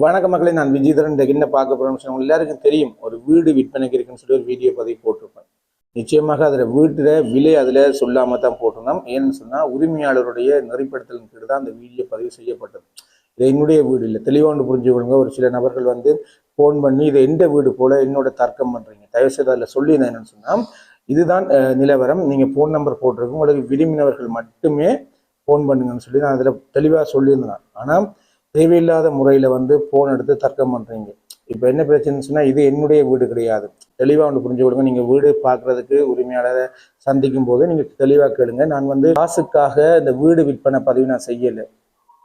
வணக்க மக்களை நான் விஜயதரன். என்ன பார்க்க போறேன் எல்லாருக்கும் தெரியும் ஒரு வீடு விற்பனைக்கு இருக்குன்னு சொல்லி ஒரு வீடியோ பதிவு போட்டிருப்பேன். நிச்சயமாக அதில் வீட்டில் விலை அதில் சொல்லாமல் தான் போட்டிருந்தோம். ஏன்னு சொன்னால் உரிமையாளருடைய நெறிப்படுத்தலின் கீழ் தான் அந்த வீடியோ பதிவு செய்யப்பட்டது. இது என்னுடைய வீடு இல்லை. தெளிவாண்டு புரிஞ்சுக்கொள்ளுங்க. ஒரு சில நபர்கள் வந்து ஃபோன் பண்ணி இது எந்த வீடு போல? என்னோட தர்க்கம் பண்ணுறீங்க தயவுசெய்து அதில் சொல்லியிருந்தேன் என்னன்னு சொன்னால் இதுதான் நிலவரம். நீங்கள் ஃபோன் நம்பர் போட்டிருக்கோம். உங்களுக்கு விரும்பினவர்கள் மட்டுமே ஃபோன் பண்ணுங்கன்னு சொல்லி நான் அதில் தெளிவாக சொல்லியிருந்தேன். ஆனால் தேவையில்லாத முறையில் வந்து ஃபோன் எடுத்து தர்க்கம் பண்ணுறீங்க இப்போ என்ன பிரச்சனைன்னு சொன்னால் இது என்னுடைய வீடு கிடையாது. தெளிவாக ஒன்று புரிஞ்சு கொடுங்க நீங்கள் வீடு பார்க்குறதுக்கு உரிமையாளரை சந்திக்கும் போது நீங்கள் தெளிவாக கேளுங்க. நான் வந்து காசுக்காக இந்த வீடு விற்பனை பதிவு நான் செய்யலை.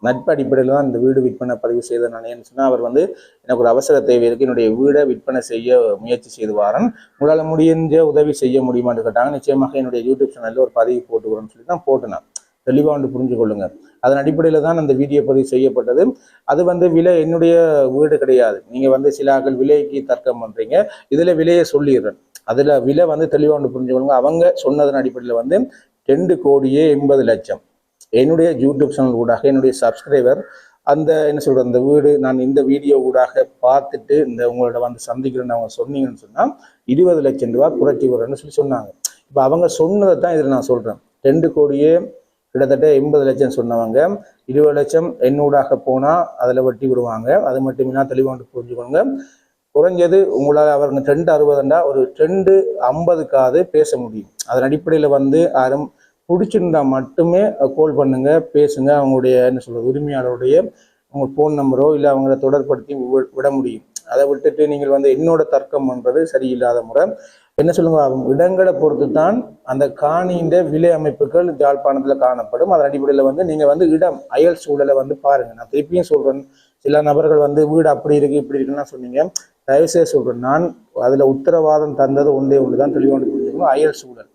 நட்பு அடிப்படையில் தான் இந்த வீடு விற்பனை பதிவு செய்தேன் நான். ஏன்னு சொன்னால் அவர் வந்து எனக்கு ஒரு அவசர தேவை இருக்குது என்னுடைய வீடை விற்பனை செய்ய முயற்சி செய்து வாரன். உங்களால் முடிஞ்ச உதவி செய்ய முடியுமான்னு கேட்டாங்க. நிச்சயமாக என்னுடைய யூடியூப் சேனலில் ஒரு பதிவு போட்டுக்கிறோன்னு சொல்லி தான் போட்டேன் நான். தெளிவாக வந்து புரிஞ்சு கொள்ளுங்க அதன் அடிப்படையில் தான் அந்த வீடியோ பதிவு செய்யப்பட்டது. அது வந்து விலை என்னுடைய வீடு கிடையாது. நீங்கள் வந்து சில ஆட்கள் விலைக்கு தர்க்கம் பண்ணுறீங்க இதில் விலையை சொல்லிடுறேன். அதில் விலை வந்து தெளிவாக வந்து புரிஞ்சு கொள்ளுங்க அவங்க சொன்னதன் அடிப்படையில் வந்து ரெண்டு கோடியே எண்பது லட்சம். என்னுடைய யூடியூப் சேனல் ஊடாக என்னுடைய சப்ஸ்கிரைபர் அந்த என்ன சொல்கிறது அந்த வீடு நான் இந்த வீடியோ ஊடாக பார்த்துட்டு இந்த உங்களோட வந்து சந்திக்கிறேன்னு அவங்க சொன்னீங்கன்னு சொன்னால் இருபது லட்சம் ரூபா குறைச்சி விடுறேன்னு சொல்லி சொன்னாங்க. இப்போ அவங்க சொன்னதை தான் இதில் நான் சொல்கிறேன் ரெண்டு கோடியே கிட்டத்தட்ட எண்பது லட்சம் சொன்னவங்க. இருபது லட்சம் எண்ணூடாக போனால் அதில் வட்டி விடுவாங்க. அது மட்டுமே தெளிவாண்டு புரிஞ்சுக்கோங்க. குறைஞ்சது உங்களால் அவங்க ரெண்டு அறுபதுண்டா ஒரு ரெண்டு ஐம்பதுக்காவது பேச முடியும். அதன் அடிப்படையில் வந்து யாரும் பிடிச்சிருந்தா மட்டுமே கால் பண்ணுங்க பேசுங்க. அவங்களுடைய என்ன சொல்றது உரிமையாளருடைய உங்க ஃபோன் நம்பரோ இல்லை அவங்கள தொடர்படுத்தி வி- விட முடியும். அதை விட்டுட்டு நீங்கள் வந்து என்னோட தர்க்கம் பண்ணுறது சரியில்லாத முறை. என்ன சொல்லுங்க? இடங்களை பொறுத்து தான் அந்த காணியின் விலை அமைப்புகள் யாழ்ப்பாணத்தில் காணப்படும். அதன் அடிப்படையில் வந்து நீங்கள் வந்து இடம் அயல் சூழலை வந்து பாருங்க. நான் திருப்பியும் சொல்கிறேன் சில நபர்கள் வந்து வீடு அப்படி இருக்கு இப்படி இருக்குன்னு சொன்னீங்க. தயவுசெய்து சொல்கிறேன் நான் அதில் உத்தரவாதம் தந்தது ஒன்றே ஒன்று தான் தெளிவாக புரிஞ்சுக்கணும். அயல் சூழல்.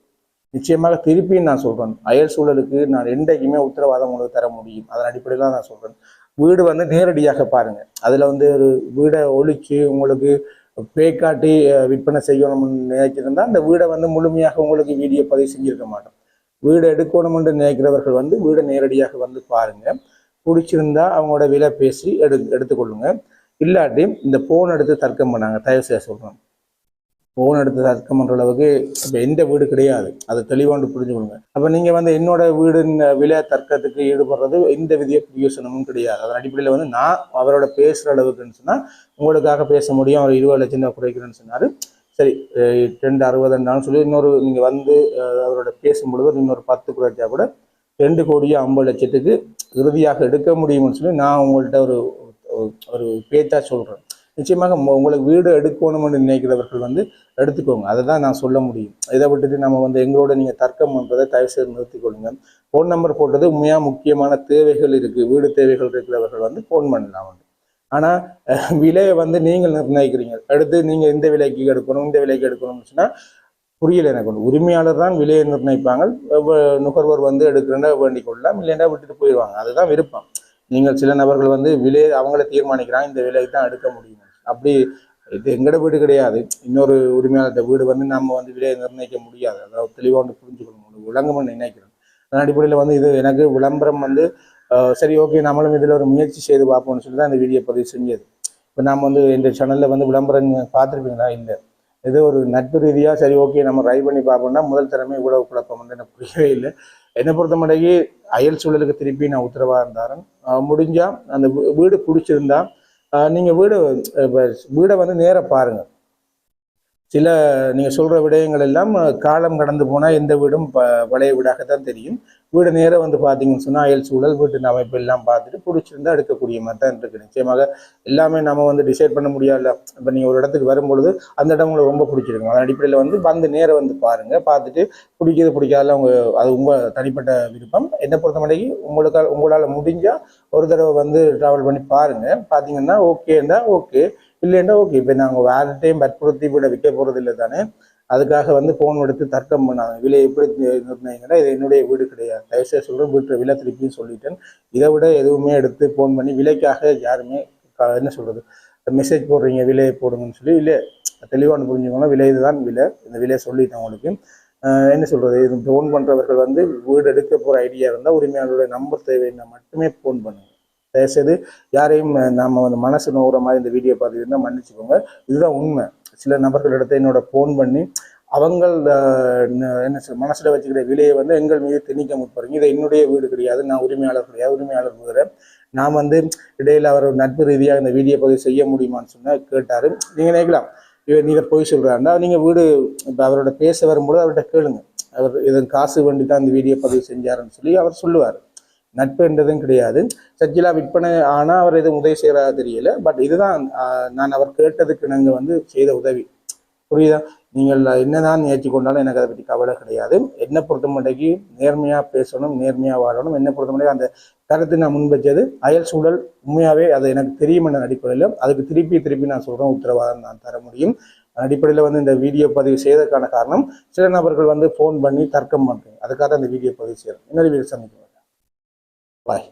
நிச்சயமாக திருப்பியும் நான் சொல்கிறேன் அயல் சூழலுக்கு நான் என்றைக்குமே உத்தரவாதம் உங்களுக்கு தர முடியும். அதன் அடிப்படையில் தான் நான் சொல்கிறேன் வீடு வந்து நேரடியாக பாருங்கள் அதில் வந்து ஒரு வீடை ஒழிச்சு உங்களுக்கு பே காட்டி விற்பனை செய்யணும்னு நினைச்சிருந்தா அந்த வீடை வந்து முழுமையாக உங்களுக்கு வீடியோ பதிவு செஞ்சிருக்க மாட்டோம். வீடு எடுக்கணும்னு நினைக்கிறவர்கள் வந்து வீடை நேரடியாக வந்து பாருங்க. பிடிச்சிருந்தா அவங்களோட விலை பேசி எடு எடுத்துக்கொள்ளுங்க. இல்லாட்டி இந்த போன் எடுத்து தர்க்கம் பண்ணாங்க. தயவு செய்ய சொல்கிறோம் ஃபோன் எடுத்து தர்க்கம் பண்ணுற அளவுக்கு இப்போ எந்த வீடு கிடையாது. அதை தெளிவாண்டு புரிஞ்சுக்கொள்ளுங்க அப்போ நீங்கள் வந்து என்னோட வீடின் விலை தர்க்கத்துக்கு ஈடுபடுறது எந்த விதிய யோசனமும் கிடையாது. அதன் அடிப்படையில் வந்து நான் அவரோட பேசுகிற அளவுக்குன்னு சொன்னால் உங்களுக்காக பேச முடியும். அவர் இருபது லட்சம் ரூபா குறைக்கிறேன்னு சொன்னார். சரி ரெண்டு அறுபதுன்றாலும் சொல்லி இன்னொரு நீங்கள் வந்து அவரோட பேசும்பொழுது இன்னொரு பத்து குறைச்சா கூட ரெண்டு கோடியோ ஐம்பது லட்சத்துக்கு இறுதியாக எடுக்க முடியும்னு சொல்லி நான் உங்கள்கிட்ட ஒரு ஒரு- பேச்சா சொல்கிறேன் நிச்சயமாக உங்களுக்கு வீடு எடுக்கணும்னு நினைக்கிறவர்கள் வந்து எடுத்துக்கோங்க. அதை தான் நான் சொல்ல முடியும். இதை விட்டுட்டு நம்ம வந்து எங்களோட நீங்கள் தர்க்கம் பண்ணுறதை தயவு செய்து நிறுத்திக்கொள்ளுங்க ஃபோன் நம்பர் போட்டது உண்மையாக முக்கியமான தேவைகள் இருக்குது வீடு தேவைகள் இருக்கிறவர்கள் வந்து ஃபோன் பண்ணலாம் வந்து. ஆனால் விலையை வந்து நீங்கள் நிர்ணயிக்கிறீங்க. அடுத்து நீங்கள் இந்த விலைக்கு எடுக்கணும் இந்த விலைக்கு எடுக்கணும்னு சொன்னால் புரியல எனக்கு ஒன்று உரிமையாளர் தான் விலையை நிர்ணயிப்பாங்க. நுகர்வோர் வந்து எடுக்கிறேன்னா வேண்டிக் கொள்ளலாம். இல்லைன்னா விட்டுட்டு போயிடுவாங்க. அதுதான் விருப்பம். நீங்கள் சில நபர்கள் வந்து விலையை அவங்கள தீர்மானிக்கிறாங்க இந்த விலைக்கு தான் எடுக்க முடியும். அப்படி இது எங்கட வீடு கிடையாது. இன்னொரு உரிமையாளர்கிட்ட வீடு வந்து நம்ம வந்து விலையை நிர்ணயிக்க முடியாது. அதாவது தெளிவாக வந்து புரிஞ்சுக்கணும். விளங்கும்னு நினைக்கிறேன். அதன் அடிப்படையில் வந்து இது எனக்கு விளம்பரம் வந்து சரி ஓகே நம்மளும் இதில் ஒரு முயற்சி செய்து பார்ப்போம்னு சொல்லி தான் இந்த வீடியோ பதிவு செஞ்சது. இப்போ நம்ம வந்து இந்த சேனலில் வந்து விளம்பரம் பார்த்துருப்பீங்களா? இல்லை. ஏதோ ஒரு நட்பு ரீதியாக சரி ஓகே நம்ம ட்ரை பண்ணி பார்ப்போம்னா முதல் திறமை இவ்வளவு குழப்பம் வந்து எனக்கு புரியவே இல்லை. என்னை பொறுத்த அயல் சூழலுக்கு திருப்பி நான் உத்தரவாக இருந்தாரன் முடிஞ்சால் அந்த வீடு பிடிச்சிருந்தா நீங்கள் வீடு வீடை வந்து நேராக பாருங்கள் சில நீங்கள் சொல்கிற விடயங்கள் எல்லாம் காலம் கடந்து போனால் எந்த வீடும் ப பழைய வீடாக தான் தெரியும். வீடு நேராக வந்து பார்த்தீங்கன்னு சொன்னால் அயல் சூழல் வீட்டின் அமைப்பு எல்லாம் பார்த்துட்டு பிடிச்சிருந்தா எடுக்கக்கூடிய மாதிரி தான் இருக்கு. நிச்சயமாக எல்லாமே நம்ம வந்து டிசைட் பண்ண முடியாதுல இப்போ நீங்கள் ஒரு இடத்துக்கு வரும்பொழுது அந்த இடம் உங்களுக்கு ரொம்ப பிடிச்சிருக்கும். அதன் அடிப்படையில் வந்து வந்து நேராக வந்து பாருங்கள் பார்த்துட்டு பிடிக்கிறது பிடிக்காத அவங்க அது உங்கள் தனிப்பட்ட விருப்பம். என்னை பொறுத்த உங்களுக்கால் உங்களால் முடிஞ்சால் ஒரு தடவை வந்து ட்ராவல் பண்ணி பாருங்கள் பார்த்தீங்கன்னா ஓகேண்டா ஓகே இல்லைன்னா ஓகே இப்போ நாங்கள் வேறு டைம் வற்புறுத்தி விட விற்க போகிறது இல்லை தானே? அதுக்காக வந்து ஃபோன் எடுத்து தர்க்கம் பண்ணாங்க. விலை எப்படி நிர்ணயிங்கன்னா இது என்னுடைய வீடு கிடையாது. தயவுசெய்து சொல்கிறேன் வீட்டு விலை திருப்பியும் சொல்லிட்டேன். இதை விட எதுவுமே எடுத்து ஃபோன் பண்ணி விலைக்காக யாருமே என்ன சொல்கிறது மெசேஜ் போடுறீங்க விலையை போடுங்கன்னு சொல்லி இல்லை தெளிவான புரிஞ்சுக்கணும் விலை இதுதான் விலை. இந்த விலையை சொல்லிட்டேன் உங்களுக்கு. என்ன சொல்கிறது இது ஃபோன் பண்ணுறவர்கள் வந்து வீடு எடுக்க போகிற ஐடியா இருந்தால் உரிமையாளருடைய நம்பர் தேவைன்னா மட்டுமே ஃபோன் பண்ணுங்கள் தயவுசெய்து யாரையும் நாம் வந்து மனசு நோகிற மாதிரி இந்த வீடியோ பார்த்துருந்தா மன்னிச்சுக்கோங்க. இதுதான் உண்மை. சில நபர்களிடத்தை என்னோட ஃபோன் பண்ணி அவங்கள் என்ன சொல் மனசில் வச்சுக்கிற விலையை வந்து எங்கள் மீது திணிக்க முற்படுறீங்க. இதை என்னுடைய வீடு கிடையாது நான் உரிமையாளர் கிடையாது உரிமையாளர் வீடு நான் வந்து இடையில் அவர் நட்பு ரீதியாக இந்த வீடியோ பதிவு செய்ய முடியுமான்னு சொன்னால் கேட்டார். நீங்கள் நினைக்கலாம். இவர் நீங்கள் போய் சொல்கிறாருன்னா நீங்கள் வீடு இப்போ அவரோட பேச வரும்போது அவர்கிட்ட கேளுங்க. அவர் இதன் காசு வேண்டி தான் இந்த வீடியோ பதிவு செஞ்சாருன்னு சொல்லி அவர் சொல்லுவார். நட்புன்றதும் கிடையாது. சஜிலா விற்பனை ஆனால் அவர் எதுவும் உதவி செய்கிறதா தெரியல. பட் இதுதான் நான் அவர் கேட்டதுக்கு நாங்கள் வந்து செய்த உதவி. புரியுதா? நீங்கள் என்னதான் முயற்சி கொண்டாலும் எனக்கு அதை பற்றி கவலை கிடையாது. என்னை பொறுத்தமட்டைக்கு நேர்மையாக பேசணும் நேர்மையாக வாழணும். என்னை பொறுத்த அந்த கருத்தை நான் முன்வச்சது அயல் சூழல் உண்மையாகவே அது எனக்கு தெரியும் என்ற அடிப்படையில் அதுக்கு திருப்பி திருப்பி நான் சொல்கிறேன் உத்தரவாதம் நான் தர முடியும். அடிப்படையில் வந்து இந்த வீடியோ பதிவு செய்ததற்கான காரணம் சில நபர்கள் வந்து ஃபோன் பண்ணி தர்க்கம் பண்ணுறேன் அதுக்காக அந்த வீடியோ பதிவு செய்கிறேன் இன்னொரு வீடியோ சந்திக்கிறேன் பாய்